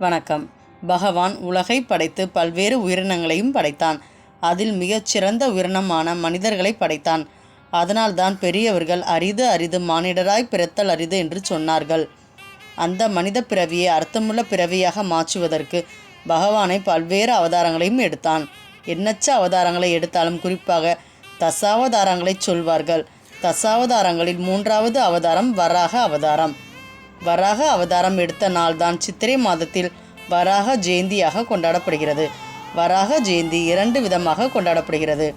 வணக்கம். பகவான் உலகை படைத்து பல்வேறு உயிரினங்களையும் படைத்தான். அதில் மிகச்சிறந்த உயிரினமான மனிதர்களை படைத்தான். அதனால்தான் பெரியவர்கள் அரிது அரிது மானிடராய் பிறத்தல் அரிது என்று சொன்னார்கள். அந்த மனித பிறவியை அர்த்தமுள்ள பிறவியாக மாற்றுவதற்கு பகவானை பல்வேறு அவதாரங்களையும் எடுத்தான். எண்ணற்ற அவதாரங்களை எடுத்தாலும் குறிப்பாக தசாவதாரங்களை சொல்வார்கள். தசாவதாரங்களில் மூன்றாவது அவதாரம் வராக அவதாரம். வராக அவதாரம் எடுத்த நாள்தான் சித்திரை மாதத்தில் வராக ஜெயந்தியாக கொண்டாடப்படுகிறது. வராக ஜெயந்தி இரண்டு விதமாக கொண்டாடப்படுகிறது.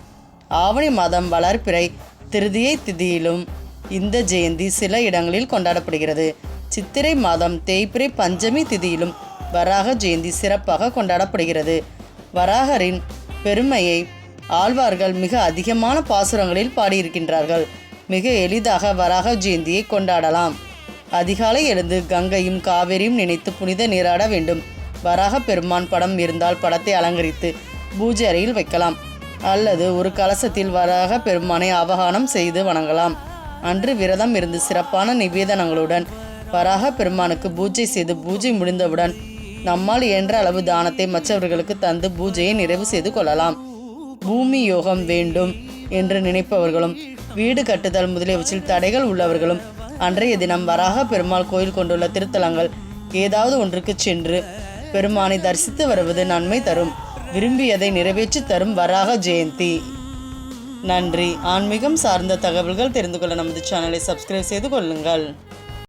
ஆவணி மாதம் வளர்ப்பிறை திருதியை திதியிலும் இந்த ஜெயந்தி சில இடங்களில் கொண்டாடப்படுகிறது. சித்திரை மாதம் தேய்பிறை பஞ்சமி திதியிலும் வராக ஜெயந்தி சிறப்பாக கொண்டாடப்படுகிறது. வராகரின் பெருமையை ஆழ்வார்கள் மிக அதிகமான பாசுரங்களில் பாடியிருக்கின்றார்கள். மிக எளிதாக வராக ஜெயந்தியை கொண்டாடலாம். அதிகாலை எழுந்து கங்கையும் காவேரியும் நினைத்து புனித நீராட வேண்டும். வராக பெருமான் படம் இருந்தால் படத்தை அலங்கரித்து பூஜை அறையில் வைக்கலாம். அல்லது ஒரு கலசத்தில் வராக பெருமானை அவகானம் செய்து வணங்கலாம். அன்று விரதம் இருந்து சிறப்பான நிவேதனங்களுடன் வராக பெருமானுக்கு பூஜை செய்து பூஜை முடிந்தவுடன் நம்மால் இயன்ற அளவு தானத்தை மற்றவர்களுக்கு தந்து பூஜையை நிறைவு செய்து கொள்ளலாம். பூமி யோகம் வேண்டும் என்று நினைப்பவர்களும் வீடு கட்டுதல் முதலியவற்றில் தடைகள் உள்ளவர்களும் அன்றைய தினம் வராக பெருமாள் கோயில் கொண்டுள்ள திருத்தலங்கள் ஏதாவது ஒன்றுக்கு சென்று பெருமானை தரிசித்து வருவது நன்மை தரும். விரும்பியதை நிறைவேற்றி தரும் வராக ஜெயந்தி. நன்றி. ஆன்மீகம் சார்ந்த தகவல்கள் தெரிந்து கொள்ள நமது சேனலை சப்ஸ்கிரைப் செய்து கொள்ளுங்கள்.